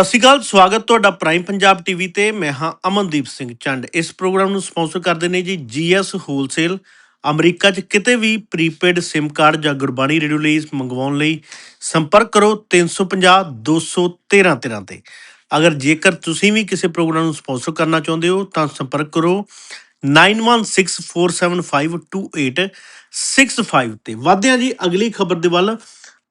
ਸਤਿ ਸ਼੍ਰੀ ਅਕਾਲ, ਸਵਾਗਤ ਤੁਹਾਡਾ ਪ੍ਰਾਈਮ ਪੰਜਾਬ ਟੀਵੀ ਤੇ, ਮੈਂ ਹਾਂ ਅਮਨਦੀਪ ਸਿੰਘ ਚੰਡ। ਇਸ ਪ੍ਰੋਗਰਾਮ ਨੂੰ ਸਪਾਂਸਰ ਕਰਦੇ ਨੇ ਜੀ ਜੀਐਸ ਹੋਲਸੇਲ ਅਮਰੀਕਾ 'ਚ ਕਿਤੇ ਵੀ ਪ੍ਰੀਪੇਡ SIM ਕਾਰਡ ਜਾਂ ਗੁਰਬਾਣੀ ਰੇਡੀਓ ਲਈ ਮੰਗਵਾਉਣ ਲਈ ਸੰਪਰਕ ਕਰੋ 350 213 13 ਤੇ। ਅਗਰ ਜੇਕਰ ਤੁਸੀਂ ਵੀ ਕਿਸੇ ਪ੍ਰੋਗਰਾਮ ਨੂੰ ਸਪਾਂਸਰ ਕਰਨਾ ਚਾਹੁੰਦੇ ਹੋ, ਤਾਂ ਸੰਪਰਕ ਕਰੋ 9164752865 ਤੇ। ਵਧਦੇ ਹਾਂ ਜੀ, ਅਗਲੀ ਖਬਰ ਦੇ ਵੱਲ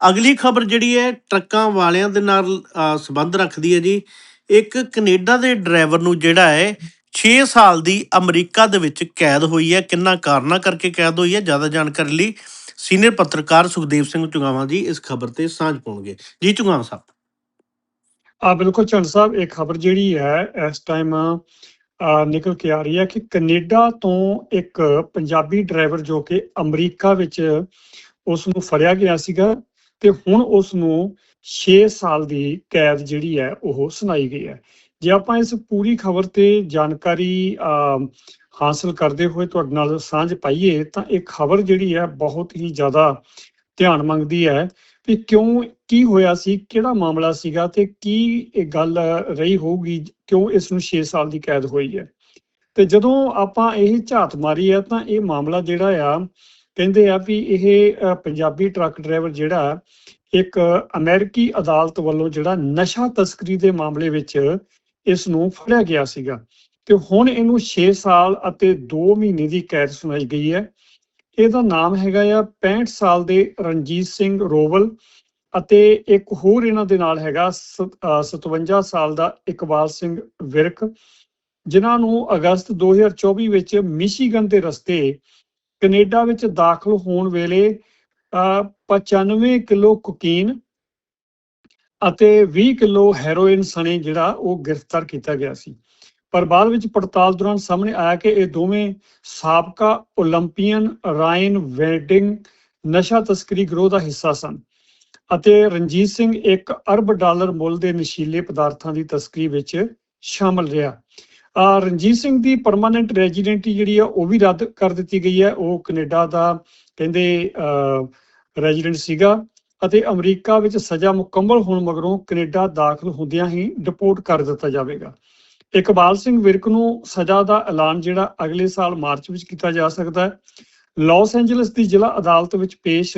ਅਗਲੀ ਖਬਰ ਜਿਹੜੀ ਹੈ, ਟਰੱਕਾਂ ਵਾਲਿਆਂ ਦੇ ਨਾਲ ਸੰਬੰਧ ਰੱਖਦੀ ਹੈ ਜੀ। ਇੱਕ ਕੈਨੇਡਾ ਦੇ ਡਰਾਈਵਰ ਨੂੰ ਜਿਹੜਾ ਹੈ 6 ਸਾਲ ਦੀ ਅਮਰੀਕਾ ਦੇ ਵਿੱਚ ਕੈਦ ਹੋਈ ਹੈ। ਕਿੰਨਾ ਕਾਰਨਾਂ ਕਰਕੇ ਕੈਦ ਹੋਈ ਹੈ, ਜ਼ਿਆਦਾ ਜਾਣਕਾਰੀ ਲਈ ਸੀਨੀਅਰ ਪੱਤਰਕਾਰ ਸੁਖਦੇਵ ਸਿੰਘ ਚੁਗਾਵਾਂ ਜੀ ਇਸ ਖਬਰ ਤੇ ਸਾਂਝ ਪਾਉਣਗੇ। ਜੀ ਚੁਗਾਵਾਂ ਸਾਹਿਬ। ਆ ਬਿਲਕੁਲ ਚੰਦ ਸਾਹਿਬ, ਇਹ ਖਬਰ ਜਿਹੜੀ ਹੈ, ਇਸ ਟਾਈਮ ਨਿਕਲ ਕੇ ਆ ਰਹੀ ਹੈ ਕਿ ਕੈਨੇਡਾ ਤੋਂ ਇੱਕ ਪੰਜਾਬੀ ਡਰਾਈਵਰ ਜੋ ਕਿ ਅਮਰੀਕਾ ਵਿੱਚ ਉਸ ਨੂੰ ਫੜਿਆ ਗਿਆ ਸੀਗਾ। ਤੇ ਹੁਣ ਉਸ ਨੂੰ 6 ਸਾਲ ਦੀ ਕੈਦ ਜਿਹੜੀ ਹੈ ਉਹ ਸੁਣਾਈ ਗਈ ਹੈ। ਜੇ ਆਪਾਂ ਇਸ ਪੂਰੀ ਖਬਰ ਤੇ ਜਾਣਕਾਰੀ ਅਹ, ਹਾਸਲ ਕਰਦੇ ਹੋਏ ਤੁਹਾਡੇ ਨਾਲ ਸਾਂਝ ਪਾਈਏ ਤਾਂ ਇਹ ਖਬਰ ਜਿਹੜੀ ਹੈ ਬਹੁਤ ਹੀ ਜ਼ਿਆਦਾ ਧਿਆਨ ਮੰਗਦੀ ਹੈ ਵੀ ਕਿਉਂ ਕੀ ਹੋਇਆ ਸੀ ਕਿਹੜਾ ਮਾਮਲਾ ਸੀਗਾ ਤੇ ਕੀ ਇਹ ਗੱਲ ਰਹੀ ਹੋਊਗੀ ਕਿਉਂ ਇਸ ਨੂੰ 6 ਸਾਲ ਦੀ ਕੈਦ ਹੋਈ ਹੈ। ਤੇ ਜਦੋਂ ਆਪਾਂ ਇਹ ਝਾਤ ਮਾਰੀ ਹੈ ਤਾਂ ਇਹ ਮਾਮਲਾ ਜਿਹੜਾ ਆ ਕਹਿੰਦੇ ਆ ਵੀ ਇਹ ਪੰਜਾਬੀ ਟਰੱਕ ਡਰਾਈਵਰ ਜਿਹੜਾ ਇੱਕ ਅਮਰੀਕੀ ਅਦਾਲਤ ਵੱਲੋਂ ਜਿਹੜਾ ਨਸ਼ਾ ਤਸਕਰੀ ਦੇ ਮਾਮਲੇ ਵਿੱਚ ਇਸ ਨੂੰ ਫੜਿਆ ਗਿਆ ਸੀਗਾ। ਤੇ ਹੁਣ ਇਹਨੂੰ 6 ਸਾਲ ਅਤੇ 2 ਮਹੀਨੇ ਦੀ ਕੈਦ ਸੁਣਾਈ ਗਈ ਹੈ। ਇਹਦਾ ਨਾਮ ਹੈਗਾ ਆ 65 ਸਾਲ ਦੇ ਰਣਜੀਤ ਸਿੰਘ ਰੋਵਲ ਅਤੇ ਇੱਕ ਹੋਰ ਇਹਨਾਂ ਦੇ ਨਾਲ ਹੈਗਾ ਸ- ਅਹ 57 ਸਾਲ ਦਾ ਇਕਬਾਲ ਸਿੰਘ ਵਿਰਕ, ਜਿਨ੍ਹਾਂ ਨੂੰ ਅਗਸਤ 2024 ਵਿੱਚ ਮਿਸ਼ੀਗਨ ਦੇ ਰਸਤੇ ਕੈਨੇਡਾ ਵਿੱਚ ਦਾਖਲ ਹੋਣ ਵੇਲੇ 95 ਕਿਲੋ ਕੋਕੀਨ ਅਤੇ 20 ਕਿਲੋ ਹੈਰੋਇਨ ਸਣੇ ਜਿਹੜਾ ਉਹ ਗ੍ਰਿਫਤਾਰ ਕੀਤਾ ਗਿਆ ਸੀ। ਪਰ ਬਾਅਦ ਵਿੱਚ ਪੜਤਾਲ ਦੌਰਾਨ ਸਾਹਮਣੇ ਆਇਆ ਕਿ ਇਹ ਦੋਵੇਂ ਸਾਬਕਾ 올림ਪੀਅਨ ਰਾਇਨ ਵੈਡਿੰਗ ਨਸ਼ਾ ਤਸਕਰੀ ਗਰੋਹ ਦਾ ਹਿੱਸਾ ਸਨ ਅਤੇ ਰਣਜੀਤ ਸਿੰਘ 1 ਅਰਬ ਡਾਲਰ ਮੁੱਲ ਦੇ ਨਸ਼ੀਲੇ ਪਦਾਰਥਾਂ ਦੀ ਤਸਕਰੀ ਵਿੱਚ ਸ਼ਾਮਲ ਰਿਹਾ। ਰਣਜੀਤ ਸਿੰਘ ਦੀ ਪਰਮਾਨੈਂਟ ਰੈਜ਼ੀਡੈਂਟੀ ਜਿਹੜੀ ਆ, ਉਹ ਵੀ ਰੱਦ ਕਰ ਦਿੱਤੀ ਗਈ ਹੈ। ਉਹ ਕੈਨੇਡਾ ਦਾ ਕਹਿੰਦੇ ਰੈਜ਼ੀਡੈਂਟ ਸੀਗਾ ਅਤੇ ਅਮਰੀਕਾ ਵਿੱਚ ਸਜ਼ਾ ਮੁਕੰਮਲ ਹੋਣ ਮਗਰੋਂ ਕੈਨੇਡਾ ਦਾਖਲ ਹੁੰਦਿਆਂ ਹੀ ਡਿਪੋਰਟ ਕਰ ਦਿੱਤਾ ਜਾਵੇਗਾ। ਇਕਬਾਲ ਸਿੰਘ ਵਿਰਕ ਨੂੰ ਸਜ਼ਾ ਦਾ ਐਲਾਨ ਜਿਹੜਾ ਅਗਲੇ ਸਾਲ ਮਾਰਚ ਵਿੱਚ ਕੀਤਾ ਜਾ ਸਕਦਾ ਹੈ। ਲਾਸ ਐਂਜਲਸ ਦੀ ਜ਼ਿਲ੍ਹਾ ਅਦਾਲਤ ਵਿੱਚ ਪੇਸ਼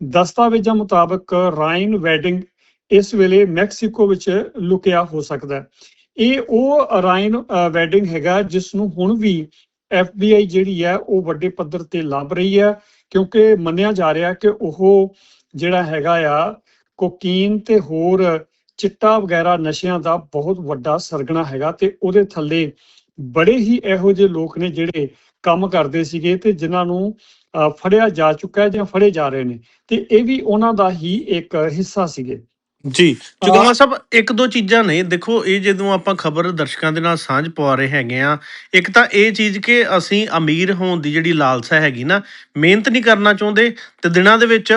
ਦਸਤਾਵੇਜ਼ਾਂ ਮੁਤਾਬਕ ਰਾਇਨ ਵੈਡਿੰਗ ਇਸ ਵੇਲੇ ਮੈਕਸੀਕੋ ਵਿੱਚ ਲੁਕਿਆ ਹੋ ਸਕਦਾ ਹੈ। ਇਹ ਉਹ ਰਾਇਨ ਵੈਡਿੰਗ ਹੈਗਾ ਜਿਸ ਨੂੰ ਹੁਣ ਵੀ FBI ਜਿਹੜੀ ਹੈ ਉਹ ਵੱਡੇ ਪੱਧਰ ਤੇ ਲੱਭ ਰਹੀ ਹੈ ਕਿਉਂਕਿ ਮੰਨਿਆ ਜਾ ਰਿਹਾ ਕਿ ਉਹ ਜਿਹੜਾ ਹੈਗਾ ਆ ਕੋਕੀਨ ਤੇ ਹੋਰ ਚਿੱਟਾ ਵਗੈਰਾ ਨਸ਼ਿਆਂ ਦਾ ਬਹੁਤ ਵੱਡਾ ਸਰਗਣਾ ਹੈਗਾ ਤੇ ਉਹਦੇ ਥੱਲੇ ਬੜੇ ਹੀ ਇਹੋ ਜਿਹੇ ਲੋਕ ਨੇ ਜਿਹੜੇ ਕੰਮ ਕਰਦੇ ਸੀਗੇ ਤੇ ਜਿਨ੍ਹਾਂ ਨੂੰ ਅ, ਫੜਿਆ ਜਾ ਚੁੱਕਾ ਹੈ ਜਾਂ ਫੜੇ ਜਾ ਰਹੇ ਨੇ ਤੇ ਇਹ ਵੀ ਉਹਨਾਂ ਦਾ ਹੀ ਇੱਕ ਹਿੱਸਾ ਸੀਗੇ। ਜੀ ਚੁਗਾਵਾ ਸਾਹਿਬ ਇੱਕ ਦੋ ਚੀਜ਼ਾਂ ਨੇ। ਦੇਖੋ ਇਹ ਜਦੋਂ ਆਪਾਂ ਖਬਰ ਦਰਸ਼ਕਾਂ ਦੇ ਨਾਲ ਸਾਂਝ ਪਵਾ ਰਹੇ ਹੈਗੇ ਆ ਇੱਕ ਤਾਂ ਇਹ ਚੀਜ਼ ਕਿ ਅਸੀਂ ਅਮੀਰ ਹੋਣ ਦੀ ਜਿਹੜੀ ਲਾਲਸਾ ਹੈਗੀ ਨਾ ਮਿਹਨਤ ਨਹੀਂ ਕਰਨਾ ਚਾਹੁੰਦੇ ਤੇ ਦਿਨਾਂ ਦੇ ਵਿੱਚ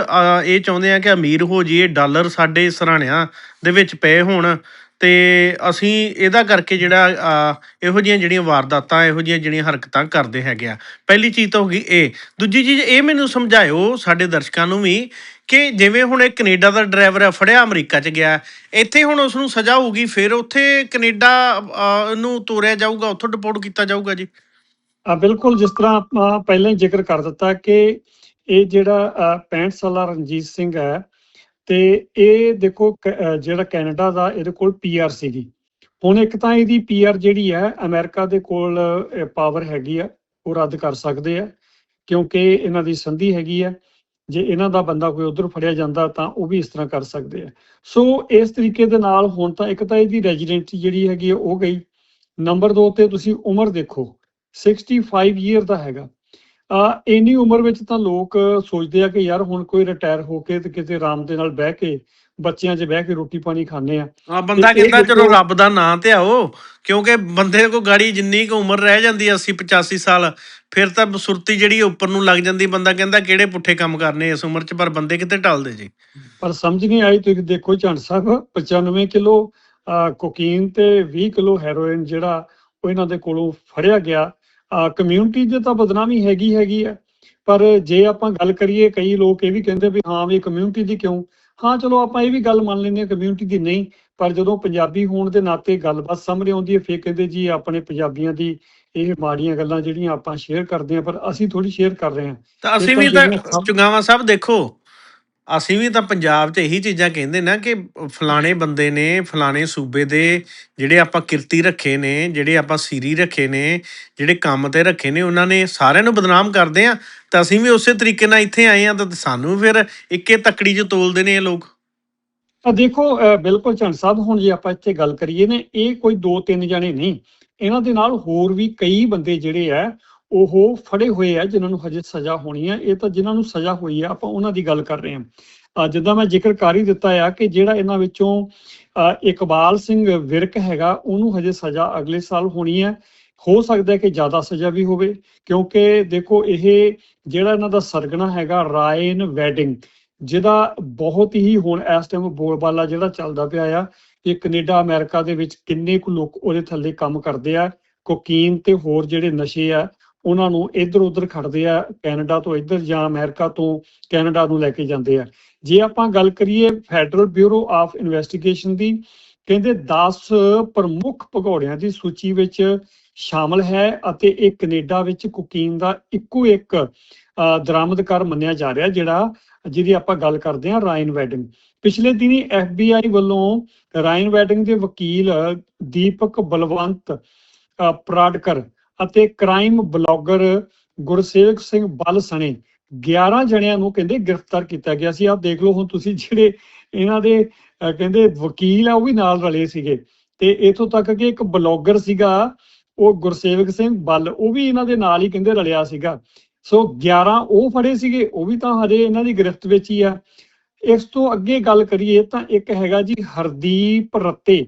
ਇਹ ਚਾਹੁੰਦੇ ਆ ਕਿ ਅਮੀਰ ਹੋ ਜਾਈਏ ਡਾਲਰ ਸਾਡੇ ਸਰਾਣਿਆਂ ਦੇ ਵਿੱਚ ਪਏ ਹੋਣ ਤੇ ਅਸੀਂ ਇਹਦਾ ਕਰਕੇ ਜਿਹੜਾ ਇਹੋ ਜਿਹੀਆਂ ਜਿਹੜੀਆਂ ਵਾਰਦਾਤਾਂ ਇਹੋ ਜਿਹੀਆਂ ਜਿਹੜੀਆਂ ਹਰਕਤਾਂ ਕਰਦੇ ਹੈਗੇ ਆ ਪਹਿਲੀ ਚੀਜ਼ ਤਾਂ ਹੋ ਗਈ ਇਹ। ਦੂਜੀ ਚੀਜ਼ ਇਹ ਮੈਨੂੰ ਸਮਝਾਇਓ ਸਾਡੇ ਦਰਸ਼ਕਾਂ ਨੂੰ ਵੀ ਕਿ ਜਿਵੇਂ ਹੁਣ ਇਹ ਕੈਨੇਡਾ ਦਾ ਡਰਾਈਵਰ ਹੈ ਫੜਿਆ ਅਮਰੀਕਾ ਚ ਗਿਆ, ਇੱਥੇ ਹੁਣ ਉਸ ਨੂੰ ਸਜ਼ਾ ਹੋਊਗੀ, ਫਿਰ ਉੱਥੇ ਕੈਨੇਡਾ ਨੂੰ ਤੋਰਿਆ ਜਾਊਗਾ, ਉੱਥੋਂ ਡਿਪੋਰਟ ਕੀਤਾ ਜਾਊਗਾ ਜੀ। ਆ ਬਿਲਕੁਲ ਜਿਸ ਤਰ੍ਹਾਂ ਆਪਾਂ ਪਹਿਲਾਂ ਹੀ ਜ਼ਿਕਰ ਕਰ ਦਿੱਤਾ ਕਿ ਇਹ ਜਿਹੜਾ 65 ਸਾਲਾ ਰਣਜੀਤ ਸਿੰਘ ਹੈ, ਤੇ ਇਹ ਦੇਖੋ ਕ- ਜਿਹੜਾ ਕੈਨੇਡਾ ਦਾ ਇਹਦੇ ਕੋਲ ਪੀਆਰ ਸੀਗੀ। ਹੁਣ ਇੱਕ ਤਾਂ ਇਹਦੀ ਪੀਆਰ ਜਿਹੜੀ ਹੈ, ਅਮਰੀਕਾ ਦੇ ਕੋਲ ਪਾਵਰ ਹੈਗੀ ਆ, ਉਹ ਰੱਦ ਕਰ ਸਕਦੇ ਆ, ਕਿਉਂਕਿ ਇਹਨਾਂ ਦੀ ਸੰਧੀ ਹੈਗੀ ਆ। ਜੇ ਇਹਨਾਂ ਦਾ ਬੰਦਾ ਕੋਈ ਉਧਰ ਫੜਿਆ ਜਾਂਦਾ ਤਾਂ ਉਹ ਵੀ ਇਸ ਤਰ੍ਹਾਂ ਕਰ ਸਕਦੇ ਆ। ਸੋ ਇਸ ਤਰੀਕੇ ਦੇ ਨਾਲ ਹੁਣ ਤਾਂ ਇੱਕ ਤਾਂ ਇਹਦੀ ਰੈਜ਼ੀਡੈਂਸੀ ਜਿਹੜੀ ਹੈਗੀ ਆ, ਉਹ ਗਈ। ਨੰਬਰ 2 ਤੇ ਤੁਸੀਂ ਉਮਰ ਦੇਖੋ 65 ਈਅਰ ਦਾ ਹੈਗਾ। ਆ, ਇੰਨੀ ਉਮਰ ਵਿੱਚ ਤਾਂ ਲੋਕ ਸੋਚਦੇ ਆ ਕਿ ਯਾਰ ਹੁਣ ਕੋਈ ਰਿਟਾਇਰ ਹੋ ਕੇ ਤੇ ਕਿਤੇ ਆਰਾਮ ਦੇ ਨਾਲ ਬਹਿ ਕੇ ਬੱਚਿਆਂ 'ਚ ਬਹਿ ਕੇ ਰੋਟੀ ਪਾਣੀ ਖਾਣੇ ਆ। ਆ ਬੰਦਾ ਕਹਿੰਦਾ ਚਲੋ ਰੱਬ ਦਾ ਨਾਂ ਤੇ ਆਓ ਕਿਉਂਕਿ ਬੰਦੇ ਕੋ ਗਾੜੀ ਜਿੰਨੀ ਕੁ ਉਮਰ ਰਹਿ ਜਾਂਦੀ ਹੈ 80 85 ਸਾਲ ਫਿਰ ਤਾਂ ਸੁਰਤੀ ਜਿਹੜੀ ਉੱਪਰ ਨੂੰ ਲੱਗ ਜਾਂਦੀ ਬੰਦਾ ਕਹਿੰਦਾ ਕਿਹੜੇ ਪੁੱਠੇ ਕੰਮ ਕਰਨੇ ਇਸ ਉਮਰ 'ਚ ਪਰ ਬੰਦੇ ਕਿਤੇ ਟਲਦੇ ਜੀ? ਪਰ ਸਮਝ ਨਹੀਂ ਆਈ ਤੁਸੀਂ ਦੇਖੋ ਝੰਡ ਸਾਹਿਬ 95 ਕਿਲੋ ਕੋਕੀਨ ਤੇ 20 ਕਿਲੋ ਹੈਰੋਇਨ ਜਿਹੜਾ ਉਹ ਇਹਨਾਂ ਦੇ ਕੋਲੋਂ ਫੜਿਆ ਗਿਆ। ਕਮਿਊਨਿਟੀ ਦੇ ਤਾਂ ਬਦਨਾਮੀ ਹੈਗੀ ਹੈਗੀ ਆ ਪਰ ਜੇ ਆਪਾਂ ਗੱਲ ਕਰੀਏ ਕਈ ਲੋਕ ਇਹ ਵੀ ਕਹਿੰਦੇ ਵੀ ਹਾਂ ਵੀ ਕਮਿਊਨਿਟੀ ਦੀ ਕਿਉਂ? ਹਾਂ ਚਲੋ ਆਪਾਂ ਇਹ ਵੀ ਗੱਲ ਮੰਨ ਲੈਂਦੇ ਹਾਂ ਕਮਿਊਨਿਟੀ ਦੀ ਨਹੀਂ ਪਰ ਜਦੋਂ ਪੰਜਾਬੀ ਹੋਣ ਦੇ ਨਾਤੇ ਗੱਲਬਾਤ ਸਾਹਮਣੇ ਆਉਂਦੀ ਹੈ ਫੇਰ ਕਹਿੰਦੇ ਜੀ ਆਪਣੇ ਪੰਜਾਬੀਆਂ ਦੀ ਇਹ ਮਾੜੀਆਂ ਗੱਲਾਂ ਜਿਹੜੀਆਂ ਆਪਾਂ ਸ਼ੇਅਰ ਕਰਦੇ ਹਾਂ ਪਰ ਅਸੀਂ ਥੋੜੀ ਸ਼ੇਅਰ ਕਰ ਰਹੇ ਹਾਂ। ਤਾਂ ਅਸੀਂ ਵੀ ਤਾਂ ਚੁਗਾਵਾ ਸਾਹਿਬ ਦੇਖੋ। ਅਸੀਂ ਵੀ ਤਾਂ ਪੰਜਾਬ 'ਚ ਇਹੀ ਚੀਜ਼ਾਂ ਕਹਿੰਦੇ ਨਾ ਕਿ ਫਲਾਣੇ ਬੰਦੇ ਨੇ, ਫਲਾਣੇ ਸੂਬੇ ਦੇ ਜਿਹੜੇ ਆਪਾਂ ਕਿਰਤੀ ਰੱਖੇ ਨੇ, ਜਿਹੜੇ ਆਪਾਂ ਸੀਰੀ ਰੱਖੇ ਨੇ, ਜਿਹੜੇ ਕੰਮ ਤੇ ਰੱਖੇ ਨੇ, ਉਹਨਾਂ ਨੇ ਸਾਰਿਆਂ ਨੂੰ ਬਦਨਾਮ ਕਰਦੇ ਆ। ਤਾਂ ਅਸੀਂ ਵੀ ਉਸੇ ਤਰੀਕੇ ਨਾਲ ਇੱਥੇ ਆਏ ਆ ਤਾਂ ਸਾਨੂੰ ਫਿਰ ਇੱਕੇ ਤੱਕੜੀ 'ਚ ਤੋਲਦੇ ਨੇ ਇਹ ਲੋਕ। ਆ ਦੇਖੋ ਬਿਲਕੁਲ ਚੰਦ ਸਾਹਿਬ, ਹੁਣ ਜੇ ਆਪਾਂ ਇੱਥੇ ਗੱਲ ਕਰੀਏ ਨੇ, ਇਹ ਕੋਈ ਦੋ ਤਿੰਨ ਜਣੇ ਨਹੀਂ। ਇਹਨਾਂ ਦੇ ਨਾਲ ਹੋਰ ਵੀ ਕਈ ਬੰਦੇ ਜਿਹੜੇ ਆ ਉਹ ਫੜੇ ਹੋਏ ਆ, ਜਿਨ੍ਹਾਂ ਨੂੰ ਹਜੇ ਸਜ਼ਾ ਹੋਣੀ ਆ। ਇਹ ਤਾਂ ਜਿਨ੍ਹਾਂ ਨੂੰ ਸਜ਼ਾ ਹੋਈ ਆ, ਆਪਾਂ ਉਹਨਾਂ ਦੀ ਗੱਲ ਕਰ ਰਹੇ ਹਾਂ। ਜਿੱਦਾਂ ਮੈਂ ਜ਼ਿਕਰ ਕਰ ਹੀ ਦਿੱਤਾ ਆ ਕਿ ਜਿਹੜਾ ਇਹਨਾਂ ਵਿੱਚੋਂ ਇਕਬਾਲ ਸਿੰਘ ਵਿਰਕ ਹੈਗਾ, ਉਹਨੂੰ ਹਜੇ ਸਜ਼ਾ ਅਗਲੇ ਸਾਲ ਹੋਣੀ ਹੈ ਹੋ ਸਕਦਾ ਹੈ ਕਿ ਜ਼ਿਆਦਾ ਸਜ਼ਾ ਵੀ ਹੋਵੇ, ਕਿਉਂਕਿ ਦੇਖੋ, ਇਹ ਜਿਹੜਾ ਇਹਨਾਂ ਦਾ ਸਰਗਣਾ ਹੈਗਾ ਰਾਇਨ ਵੈਡਿੰਗ ਜਿਹਦਾ ਬਹੁਤ ਹੀ ਹੁਣ ਇਸ ਟਾਈਮ ਬੋਲਬਾਲਾ ਜਿਹੜਾ ਚੱਲਦਾ ਪਿਆ ਆ ਕਿ ਕੈਨੇਡਾ, ਅਮਰੀਕਾ ਦੇ ਵਿੱਚ ਕਿੰਨੇ ਕੁ ਲੋਕ ਉਹਦੇ ਥੱਲੇ ਕੰਮ ਕਰਦੇ ਆ, ਕੋਕੀਨ ਤੇ ਹੋਰ ਜਿਹੜੇ ਨਸ਼ੇ ਆ ਉਹਨਾਂ ਨੂੰ ਇੱਧਰ ਉੱਧਰ ਖੜਦੇ ਆ ਕੈਨੇਡਾ ਤੋਂ ਇੱਧਰ ਜਾਂ ਅਮਰੀਕਾ ਤੋਂ ਕੈਨੇਡਾ ਨੂੰ ਲੈ ਕੇ ਜਾਂਦੇ ਆ। ਜੇ ਆਪਾਂ ਗੱਲ ਕਰੀਏ ਫੈਡਰਲ ਬਿਊਰੋ ਆਫ ਇਨਵੈਸਟੀਗੇਸ਼ਨ ਦੀ ਕਹਿੰਦੇ 10 ਪ੍ਰਮੁੱਖ ਭਗੌੜਿਆਂ ਦੀ ਸੂਚੀ ਵਿੱਚ ਸ਼ਾਮਲ ਹੈ ਅਤੇ ਇਹ ਕੈਨੇਡਾ ਵਿੱਚ ਕੋਕੀਨ ਦਾ ਇੱਕੋ ਇੱਕ ਅ, ਦਰਾਮਦਕਾਰ ਮੰਨਿਆ ਜਾ ਰਿਹਾ ਜਿਹੜਾ ਜਿਹਦੀ ਆਪਾਂ ਗੱਲ ਕਰਦੇ ਹਾਂ ਰਾਇਨ ਵੈਡਿੰਗ ਪਿਛਲੇ ਦਿਨੀ FBI ਵੱਲੋਂ ਰਾਇਨ ਵੈਡਿੰਗ ਦੇ ਵਕੀਲ ਦੀਪਕ ਬਲਵੰਤ ਪ੍ਰਾਡਕਰ ਅਤੇ ਕ੍ਰਾਈਮ ਬਲੌਗਰ ਗੁਰਸੇਵਕ ਸਿੰਘ ਬਲ ਸਣੇ 11 ਜਣਿਆਂ ਨੂੰ ਕਹਿੰਦੇ ਗ੍ਰਿਫਤਾਰ ਕੀਤਾ ਗਿਆ ਸੀ। ਆਪ ਦੇਖ ਲਓ ਹੁਣ ਤੁਸੀਂ ਜਿਹੜੇ ਇਹਨਾਂ ਦੇ ਕਹਿੰਦੇ ਵਕੀਲ ਆ, ਉਹ ਵੀ ਨਾਲ ਰਲੇ ਸੀਗੇ। ਤੇ ਇਥੋਂ ਤੱਕ ਕਿ ਇੱਕ ਬਲੌਗਰ ਸੀਗਾ, ਉਹ ਗੁਰਸੇਵਕ ਸਿੰਘ ਬੱਲ, ਉਹ ਵੀ ਇਹਨਾਂ ਦੇ ਨਾਲ ਹੀ ਕਹਿੰਦੇ ਰਲਿਆ ਸੀਗਾ। ਸੋ 11 ਉਹ ਫੜੇ ਸੀਗੇ, ਉਹ ਵੀ ਤਾਂ ਹਜੇ ਇਹਨਾਂ ਦੀ ਗ੍ਰਿਫਤ ਵਿੱਚ ਹੀ ਆ। ਇਸ ਤੋਂ ਅੱਗੇ ਗੱਲ ਕਰੀਏ ਤਾਂ ਇੱਕ ਹੈਗਾ ਜੀ ਹਰਦੀਪ ਰੱਤੇ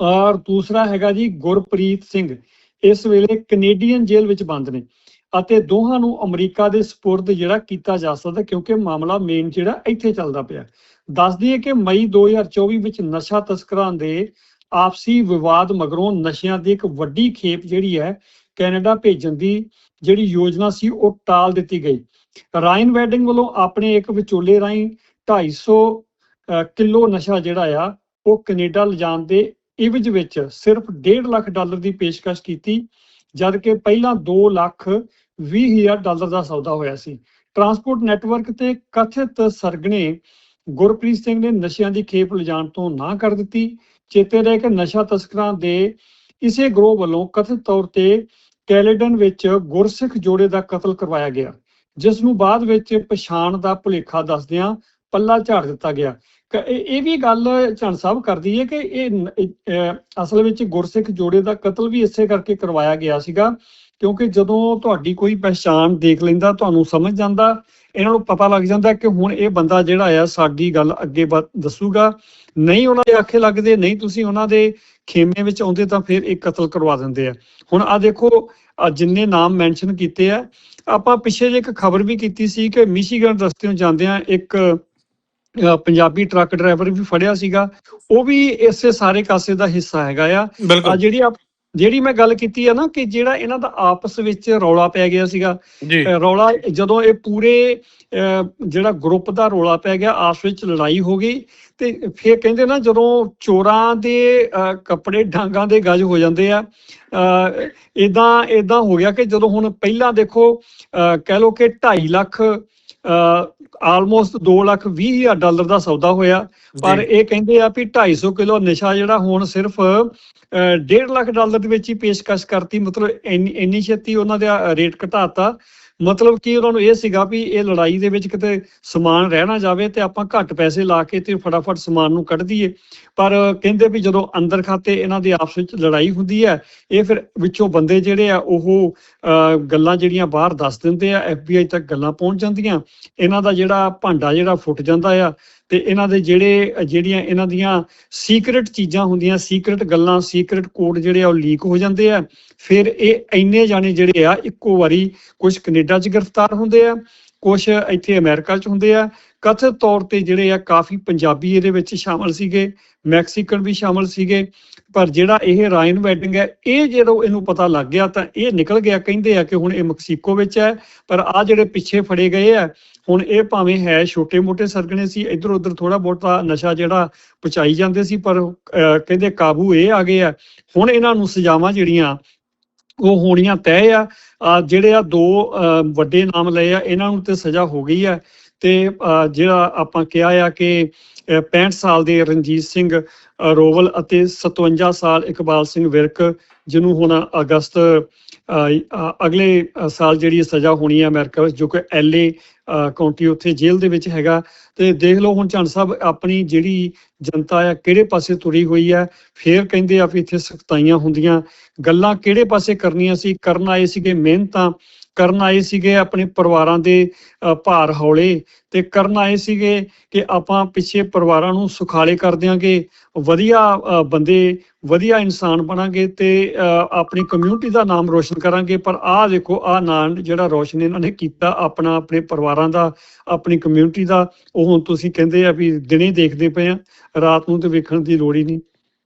ਔਰ ਦੂਸਰਾ ਹੈਗਾ ਜੀ ਗੁਰਪ੍ਰੀਤ ਸਿੰਘ। ਇਸ ਵੇਲੇ ਕੈਨੇਡੀਅਨ ਜੇਲ੍ਹ ਵਿੱਚ ਬੰਦ ਨੇ ਅਤੇ ਦੋਹਾਂ ਨੂੰ ਅਮਰੀਕਾ ਦੇ ਸਪੁਰਦ ਜਿਹੜਾ ਕੀਤਾ ਜਾ ਸਕਦਾ ਕਿਉਂਕਿ ਮਾਮਲਾ ਮੇਨ ਜਿਹੜਾ ਇੱਥੇ ਚੱਲਦਾ ਪਿਆ ਦੱਸ ਦਈਏ ਕਿ ਮਈ 2024 ਵਿੱਚ ਨਸ਼ਾ ਤਸਕਰਾਂ ਦੇ ਆਪਸੀ ਵਿਵਾਦ ਮਗਰੋਂ ਨਸ਼ਿਆਂ ਦੀ ਇੱਕ ਵੱਡੀ ਖੇਪ ਜਿਹੜੀ ਹੈ ਕੈਨੇਡਾ ਭੇਜਣ ਦੀ ਜਿਹੜੀ ਯੋਜਨਾ ਸੀ ਉਹ ਟਾਲ ਦਿੱਤੀ ਗਈ। ਰਾਇਨ ਵੈਡਿੰਗ ਵੱਲੋਂ ਆਪਣੇ ਇੱਕ ਵਿਚੋਲੇ ਰਾਹੀਂ 250 ਅ, ਕਿਲੋ ਨਸ਼ਾ ਜਿਹੜਾ ਆ ਉਹ ਕੈਨੇਡਾ ਲਿਜਾਣ ਦੇ ਇਵਜ ਵਿੱਚ ਸਿਰਫ 1.5 ਲੱਖ ਡਾਲਰ ਦੀ ਪੇਸ਼ਕਸ਼ ਕੀਤੀ, ਜਦ ਕਿ ਪਹਿਲਾਂ 2 ਲੱਖ 20 ਡਾਲਰ ਦਾ ਸੌਦਾ ਹੋਇਆ ਸੀ। ਟਰਾਂਸਪੋਰਟ ਨੈਟਵਰਕ ਤੇ ਕਥਿਤ ਸਰਗਣੇ ਗੁਰਪ੍ਰੀਤ ਸਿੰਘ ਨੇ ਨਸ਼ਿਆਂ ਦੀ ਖੇਪ ਲਿਜਾਣ ਤੋਂ ਨਾ ਕਰ ਦਿੱਤੀ। ਚੇਤੇ ਰਹੇ ਕਿ ਨਸ਼ਾ ਤਸਕਰਾਂ ਦੇ ਇਸੇ ਗਰੋਹ ਵੱਲੋਂ ਕਥਿਤ ਤੌਰ ਤੇ ਕੈਲੇਡਨ ਵਿੱਚ ਗੁਰਸਿੱਖ ਜੋੜੇ ਦਾ ਕਤਲ ਕਰਵਾਇਆ ਗਿਆ, ਜਿਸ ਨੂੰ ਬਾਅਦ ਵਿੱਚ ਪਛਾਣ ਦਾ ਭੁਲੇਖਾ ਦੱਸਦਿਆਂ ਪੱਲਾ ਝਾੜ ਦਿੱਤਾ ਗਿਆ। ਇਹ ਇਹ ਵੀ ਗੱਲ ਚੰਦ ਸਾਹਿਬ ਕਰਦੀ ਹੈ ਕਿ ਇਹ ਅਸਲ ਵਿੱਚ ਗੁਰਸਿੱਖ ਜੋੜੇ ਦਾ ਕਤਲ ਵੀ ਇਸੇ ਕਰਕੇ ਕਰਵਾਇਆ ਗਿਆ ਸੀਗਾ ਕਿਉਂਕਿ ਜਦੋਂ ਤੁਹਾਡੀ ਕੋਈ ਪਛਾਣ ਦੇਖ ਲੈਂਦਾ, ਤੁਹਾਨੂੰ ਸਮਝ ਜਾਂਦਾ, ਇਹਨਾਂ ਨੂੰ ਪਤਾ ਲੱਗ ਜਾਂਦਾ ਕਿ ਹੁਣ ਇਹ ਬੰਦਾ ਜਿਹੜਾ ਆ ਸਾਡੀ ਗੱਲ ਅੱਗੇ ਵਧ- ਦੱਸੂਗਾ। ਨਹੀਂ ਉਹਨਾਂ ਦੇ ਆਖੇ ਲੱਗਦੇ, ਨਹੀਂ ਤੁਸੀਂ ਉਹਨਾਂ ਦੇ ਖੇਮੇ ਵਿੱਚ ਆਉਂਦੇ ਤਾਂ ਫਿਰ ਇਹ ਕਤਲ ਕਰਵਾ ਦਿੰਦੇ ਆ। ਹੁਣ ਆ ਦੇਖੋ ਜਿੰਨੇ ਨਾਮ ਮੈਂਸ਼ਨ ਕੀਤੇ ਆ, ਆਪਾਂ ਪਿੱਛੇ ਜੇ ਇੱਕ ਖਬਰ ਵੀ ਕੀਤੀ ਸੀ ਕਿ ਮਿਸ਼ੀਗਨ ਰਸਤਿਓਂ ਜਾਂਦਿਆਂ ਇੱਕ ਪੰਜਾਬੀ ਟਰੱਕ ਡਰਾਈਵਰ ਵੀ ਫੜਿਆ ਸੀਗਾ। ਉਹ ਵੀ ਇਸੇ ਸਾਰੇ ਕਾਸੇ ਦਾ ਹਿੱਸਾ ਹੈਗਾ ਆ। ਆ ਜਿਹੜੀ ਆਪ ਜਿਹੜੀ ਮੈਂ ਗੱਲ ਕੀਤੀ ਆ ਨਾ ਕਿ ਜਿਹੜਾ ਇਹਨਾਂ ਦਾ ਆਪਸ ਵਿੱਚ ਰੌਲਾ ਪੈ ਗਿਆ ਸੀਗਾ। ਰੌਲਾ ਜਦੋਂ ਇਹ ਪੂਰੇ ਜਿਹੜਾ ਗਰੁੱਪ ਦਾ ਰੌਲਾ ਪੈ ਗਿਆ ਆਪਸ ਵਿੱਚ ਲੜਾਈ ਹੋ ਗਈ ਤੇ ਫਿਰ ਕਹਿੰਦੇ ਨਾ ਜਦੋਂ ਚੋਰਾਂ ਦੇ ਕੱਪੜੇ ਡਾਂਗਾਂ ਦੇ ਗੱਜ ਹੋ ਜਾਂਦੇ ਆ ਇਦਾਂ ਇਦਾਂ ਹੋ ਗਿਆ ਕਿ ਜਦੋਂ ਹੁਣ ਪਹਿਲਾਂ ਦੇਖੋ ਕਹਿ ਲਓ ਕਿ 2.5 ਲੱਖ ਆਲਮੋਸਟ 2 ਲੱਖ 20 ਹਜ਼ਾਰ ਡਾਲਰ ਦਾ ਸੌਦਾ ਹੋਇਆ। ਪਰ ਇਹ ਕਹਿੰਦੇ ਆ ਵੀ 250 ਕਿਲੋ ਨਸ਼ਾ ਜਿਹੜਾ ਹੁਣ ਸਿਰਫ 1.5 ਲੱਖ ਡਾਲਰ ਦੇ ਵਿੱਚ ਹੀ ਪੇਸ਼ਕਸ਼ ਕਰਤੀ। ਮਤਲਬ ਇੰਨੀ ਇੰਨੀ ਛੇਤੀ ਉਹਨਾਂ ਦਾ ਰੇਟ ਘਟਾਤਾ। ਮਤਲਬ ਕਿ ਉਹਨਾਂ ਨੂੰ ਇਹ ਸੀਗਾ ਵੀ ਇਹ ਲੜਾਈ ਦੇ ਵਿੱਚ ਕਿਤੇ ਸਮਾਨ ਰਹਿ ਨਾ ਜਾਵੇ ਤੇ ਆਪਾਂ ਘੱਟ ਪੈਸੇ ਲਾ ਕੇ ਤੇ ਫਟਾਫਟ ਸਮਾਨ ਨੂੰ ਕੱਢ ਦਈਏ। ਪਰ ਕਹਿੰਦੇ ਵੀ ਜਦੋਂ ਅੰਦਰ ਖਾਤੇ ਇਹਨਾਂ ਦੀ ਆਪਸ ਵਿੱਚ ਲੜਾਈ ਹੁੰਦੀ ਹੈ ਇਹ ਫਿਰ ਵਿੱਚੋਂ ਬੰਦੇ ਜਿਹੜੇ ਆ ਉਹ ਅਹ, ਗੱਲਾਂ ਜਿਹੜੀਆਂ ਬਾਹਰ ਦੱਸ ਦਿੰਦੇ ਆ FBI ਤੱਕ ਗੱਲਾਂ ਪਹੁੰਚ ਜਾਂਦੀਆਂ। ਇਹਨਾਂ ਦਾ ਜਿਹੜਾ ਭਾਂਡਾ ਜਿਹੜਾ ਫੁੱਟ ਜਾਂਦਾ ਆ ਤੇ ਇਹਨਾਂ ਦੇ ਜਿਹੜੇ ਜਿਹੜੀਆਂ ਇਹਨਾਂ ਦੀਆਂ ਸੀਕ੍ਰੀਟ ਚੀਜ਼ਾਂ ਹੁੰਦੀਆਂ ਸੀਕ੍ਰੀਟ ਗੱਲਾਂ ਸੀਕ੍ਰੀਟ ਕੋਡ ਜਿਹੜੇ ਆ ਉਹ ਲੀਕ ਹੋ ਜਾਂਦੇ ਆ। ਫਿਰ ਇਹ ਇੰਨੇ ਜਾਣੇ ਜਿਹੜੇ ਆ ਇੱਕੋ ਵਾਰੀ ਕੁਝ ਕੈਨੇਡਾ 'ਚ ਗ੍ਰਿਫਤਾਰ ਹੁੰਦੇ ਆ। ਕੁਝ ਇੱਥੇ ਅਮਰੀਕਾ 'ਚ ਹੁੰਦੇ ਆ। ਕਥਿਤ ਤੌਰ ਤੇ ਜਿਹੜੇ ਆ ਕਾਫੀ ਪੰਜਾਬੀ ਇਹਦੇ ਵਿੱਚ ਸ਼ਾਮਲ ਸੀਗੇ ਮੈਕਸੀਕਨ ਵੀ ਸ਼ਾਮਲ ਸੀਗੇ। ਪਰ ਜਿਹੜਾ ਇਹ ਰਾਇਨ ਵੈਡਿੰਗ ਹੈ ਇਹ ਜਦੋਂ ਇਹਨੂੰ ਪਤਾ ਲੱਗ ਗਿਆ ਤਾਂ ਇਹ ਨਿਕਲ ਗਿਆ ਕਹਿੰਦੇ ਆ ਕਿ ਹੁਣ ਇਹ ਮੈਕਸੀਕੋ ਵਿੱਚ ਹੈ। ਪਰ ਆ ਜਿਹੜੇ ਪਿੱਛੇ ਫੜੇ ਗਏ ਆ ਹੁਣ ਇਹ ਭਾਵੇਂ ਹੈ ਛੋਟੇ-ਮੋਟੇ ਸਰਗਣੇ ਸੀ ਇੱਧਰ ਉੱਧਰ ਥੋੜਾ ਬਹੁਤਾ ਨਸ਼ਾ ਜਿਹੜਾ ਪਚਾਈ ਜਾਂਦੇ ਸੀ ਪਰ ਅਹ, ਕਹਿੰਦੇ ਕਾਬੂ ਇਹ ਆ ਗਏ ਆ। ਹੁਣ ਇਹਨਾਂ ਨੂੰ ਸਜ਼ਾਵਾਂ ਜਿਹੜੀਆਂ ਉਹ ਹੋਣੀਆਂ ਤੈਅ ਆ। ਜਿਹੜੇ ਆ ਦੋ ਅਹ, ਵੱਡੇ ਨਾਮ ਲਏ ਆ ਇਹਨਾਂ ਨੂੰ ਤੇ ਸਜ਼ਾ ਹੋ ਗਈ ਆ। ਤੇ ਅਹ, ਜਿਹੜਾ ਆਪਾਂ ਕਿਹਾ ਆ ਕਿ 65 ਸਾਲ ਦੇ ਰਣਜੀਤ ਸਿੰਘ ਰੋਵਲ ਅਤੇ 57 ਸਾਲ ਇਕਬਾਲ ਸਿੰਘ ਵਿਰਕ, ਜਿਹਨੂੰ ਹੁਣ ਅਗਸਤ ਅਗਲੇ ਸਾਲ ਜਿਹੜੀ ਸਜ਼ਾ ਹੋਣੀ ਹੈ ਅਮਰੀਕਾ ਵਿੱਚ, ਜੋ ਕਿ ਐਲਏ ਕਾਉਂਟੀ ਉੱਥੇ ਜੇਲ੍ਹ ਦੇ ਵਿੱਚ ਹੈਗਾ। ਤੇ ਦੇਖ ਲਓ ਹੁਣ ਚੰਨ ਸਾਹਿਬ ਆਪਣੀ ਜਿਹੜੀ ਜਨਤਾ ਆ, ਕਿਹੜੇ ਪਾਸੇ ਤੁਰੀ ਹੋਈ ਹੈ। ਫੇਰ ਕਹਿੰਦੇ ਆ ਵੀ ਇੱਥੇ ਸਖਤਾਈਆਂ ਹੁੰਦੀਆਂ। ਗੱਲਾਂ ਕਿਹੜੇ ਪਾਸੇ ਕਰਨੀਆਂ ਸੀ? ਕਰਨ ਆਏ ਸੀਗੇ ਮਿਹਨਤਾਂ ਕਰਨ ਆਏ ਸੀਗੇ ਆਪਣੇ ਪਰਿਵਾਰਾਂ ਦੇ ਭਾਰ ਹੌਲੇ ਤੇ ਕਰਨ ਆਏ ਸੀਗੇ ਕਿ ਆਪਾਂ ਪਿੱਛੇ ਪਰਿਵਾਰਾਂ ਨੂੰ ਸੁਖਾਲੇ ਕਰ ਦਿਆਂਗੇ ਵਧੀਆ ਬੰਦੇ ਵਧੀਆ ਇਨਸਾਨ ਬਣਾਂਗੇ ਤੇ ਅ, ਆਪਣੀ ਕਮਿਊਨਿਟੀ ਦਾ ਨਾਮ ਰੋਸ਼ਨ ਕਰਾਂਗੇ। ਪਰ ਆਹ ਦੇਖੋ ਆਹ ਨਾਂ ਜਿਹੜਾ ਰੋਸ਼ਨ ਇਹਨਾਂ ਨੇ ਕੀਤਾ ਆਪਣਾ ਆਪਣੇ ਪਰਿਵਾਰਾਂ ਦਾ ਆਪਣੀ ਕਮਿਊਨਿਟੀ ਦਾ ਉਹ ਹੁਣ ਤੁਸੀਂ ਕਹਿੰਦੇ ਆ ਵੀ ਦਿਨੇ ਦੇਖਦੇ ਪਏ ਆ ਰਾਤ ਨੂੰ ਤੇ ਵੇਖਣ ਦੀ ਲੋੜ ਹੀ ਨਹੀਂ।